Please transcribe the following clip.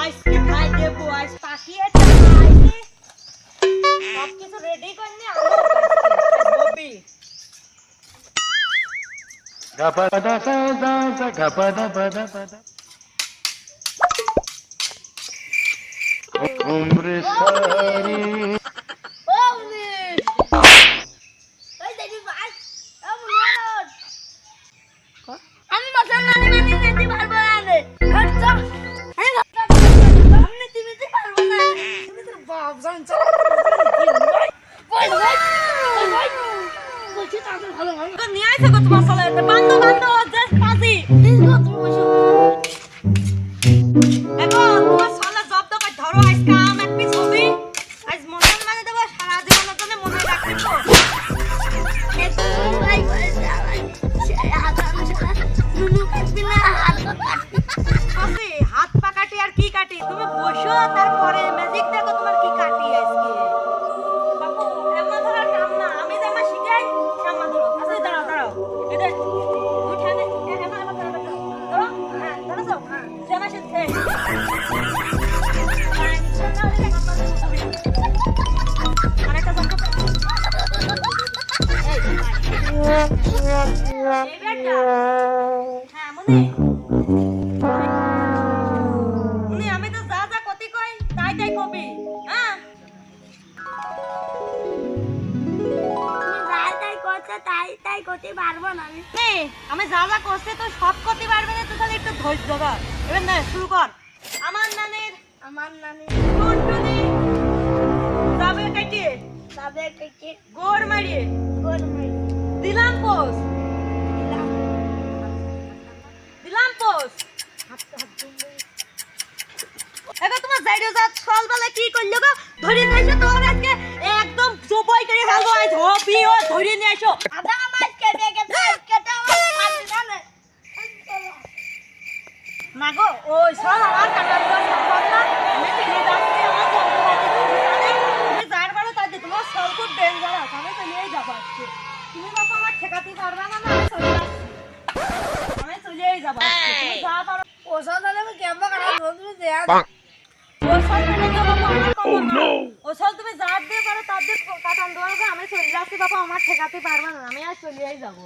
আজকে খাই দেবো আজ পাঠিয়ে আইছি সব কিছু রেডি করে নিয়ে pada pada. Umre sari. ও পুলিশ ওই দেখি ভাই ও পুলিশ আমি মশলা মানে মানে দিতে পারবো না রে আচ্ছা আমি সামনে দিতে দিতে পারবো না তুমি তো বাপ জান চল বই বই বই বলছি তাদের ভালো ভালো তো নিয়ে আইছে গো তোমার শালা এটা বান্ধব বান্ধব আজকে আম আজ একটু কাটবি পাশে হাত পা কাটি আর কি কাটি? তুমি বসো, তারপরে ম্যাজিক হ্যাঁ মনে আমি তো যা যা কতি কই তাই তাই কবি হ্যাঁ তাই তাই করতে পারব না আমি যা যা করছি তো সব করতে পারবে না তো তাহলে একটু ধৈর্য ধর এবার না শুরু কর আমার নানের আমার নানি টুনটুনি যাবে কাটিয়ে তবে কেটে গোর মারিয়ে গোল মারি দিলাম পোষ এবার তোমার জাইডো জাত সল বেলা কি করল গো? ধরে নিয়ে এসো তোমার আজকে। একদম জবই করে ফেলব আজ হবি ও ধরে নিয়ে এসো। আদা মাছ কেটে কেটে কেটে আমার খালি জানে না গো ওই সব আমার কাটার না আমি ফিরে যাচ্ছি আমার যন্ত্রপাতি তুমি তুমি যার পারো তাই দিয়ে তোমার সব খুব ডেঞ্জারাস আমি তো নিয়েই যাব আজকে। তুমি বাবা আমার ঠেকাতে পারবে না না চলে আমি চলেই যাব তুমি যা পারো। ওষুধ আমি কেমন কাটা তুমি দেয়া না ওসল তুমি যার দিয়ে পারো তার দিয়ে কাটান দেওয়া আমি চলে যাচ্ছি বাবা আমার ঠেকাতে পারবে না আমি আর চলিয়াই যাব।